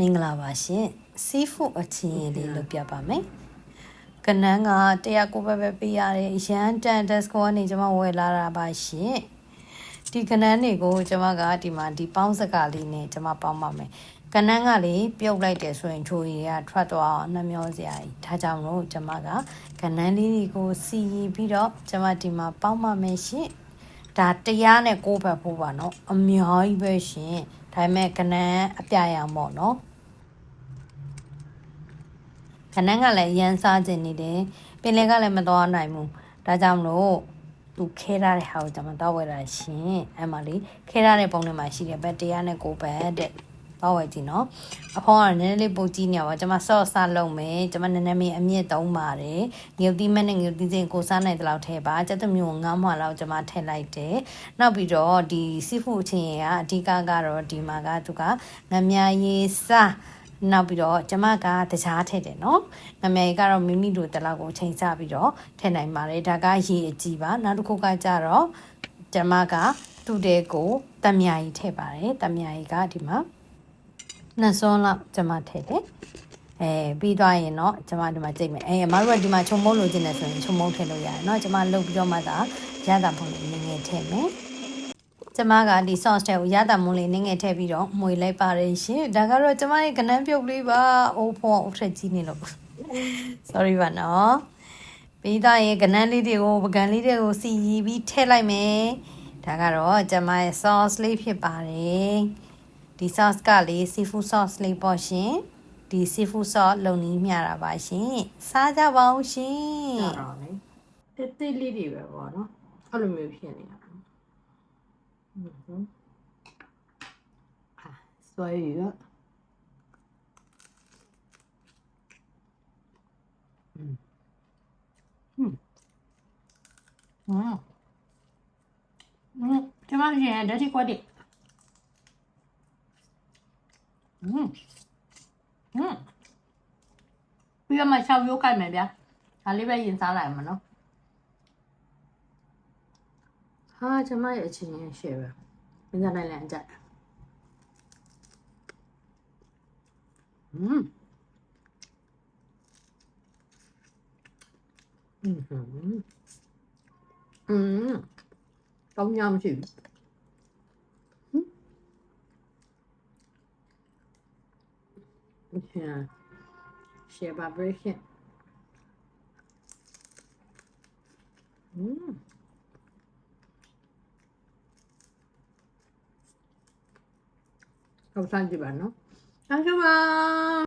မင်္ဂလာပါရှင်စီးဖူအချင်းလေးလုပ်ပြပါမယ်ကနန်းက100ကိုပဲပဲပေးရတယ်ရန်တန်တက်စကောကနေကျွန်မဝယ်လာတာပါရှင်ဒီကနန်းတွေကိုကျွန်မကဒီမှာဒီပေါင်းစကားလေးနဲ့ကျွန်မပေါင်းပါမယ်ကနန်းကလေပြုတ်လိုက်တယ်ဆိုရင်ချိုရည်ကထွက်သွားအောင်နှမျောစရာကြီးဒါကြောင့်လို့ကျွန်မကကနန်းလေးတွေကိုစီရင်ပြီးတော့ကျွန်မဒီမှာပေါင်းပါမယ်ရှင်ဒါတရားနဲ့ကိုးဘက်ဖို့ပါနော်အများကြီးပဲရှင်ဒါပေမဲ့ကနန်းအပြရအောင်ပေါ့နော် ခဏကလည်းရန်စားခြင်းနေတယ်ပင်လေကလည်းမတော်နိုင်ဘူးဒါကြောင့်လို့သူခဲရတဲ့ဟာကိုကျွန်မတော့ဝယ်တာရှင်အဲ့မှာလေခဲရတဲ့ပုံထဲမှာရှိတယ်ဘက်တရားနဲ့ကိုဘက်တဲ့တော့ဝယ်ကြည့်နော်အဖေါ်ကနည်းနည်းလေးပုတ်ကြည့်နေပါကျွန်မဆော့ဆလုံးမယ်ကျွန်မနည်းနည်းမင်းအမြင့်သုံးပါတယ်ငုတ်တိမနဲ့ငုတ်တိစင်ကိုစားနိုင်တဲ့လောက်ထဲပါကျက်သမျိုးငါးမွာလောက်ကျွန်မထည့်လိုက်တယ်နောက်ပြီးတော့ဒီစီဖူအချင်းရဲ့အဓိကကတော့ဒီမှာကသူကငမြရေးစား နောက်ပြီးတော့ကျမကတကြားထည့်တယ်နော်။ငမယ်ကတော့မိမိတို့တလောက်ကိုချိန်ချပြီးတော့ထည့်နိုင်ပါတယ်။ဒါကရေအကြည့်ပါ။နောက်တစ်ခုကကြတော့ကျမကသူ့တဲ့ကိုတမယာကြီးထည့်ပါတယ်။တမယာကြီးကဒီမှာနှစ်စွန်းလောက်ကျမထည့်တယ်။အဲပြီးသွားရင်တော့ကျမဒီမှာကြိတ်မယ်။အဲအမတို့ကဒီမှာခြုံမုံလို့ခြင်းနဲ့ဆိုရင်ခြုံမုံထည့်လို့ရတယ်နော်။ကျမလုတ်ပြီးတော့မှသာရတာပုံလေးနည်းနည်းထည့်မယ်။ ကျမကဒီ sauce တဲ့ကိုရတာမုန်းလေးနည်းငယ်ထည့်ပြီးတော့မှွေလိုက်ပါတယ်ရှင်ဒါကတော့ကျမရဲ့ကနန်းပြုတ်လေးပါအိုးဖော်အထက်ကြီးနေလို့ sorry ပါနော်ပြီးသားရဲ့ကနန်းလေးတွေကိုပကံလေးတွေကိုစီရီပြီးထည့်လိုက်မယ်ဒါကတော့ကျမရဲ့ sauce လေးဖြစ်ပါတယ်ဒီ sauce ကလေ seafood sauce လေးပေါ့ရှင်ဒီ seafood sauce လုံနီးမြတာပါရှင်စားကြပါဦးရှင်ကြတော့လေတစ်တစ်လေးတွေပဲပေါ့နော်အဲ့လိုမျိုးဖြစ်နေတာ สวยเยอะอืมอืมอืมอืมใช่ไหมเนี่ยเดี๋ที่กว่ดอืมอืมพี่ก็มาเช่ายกันไหมเบี้ยอันนี้ไปยินสาหร่ายมันเนาะ ဟာကျမมาเအချင်းချင်း share ပဲမင်းသားနိုอืมอืมอืมต้มยำสิอเคเชียร์บาร์บริเนอืม 3時番の。あそばー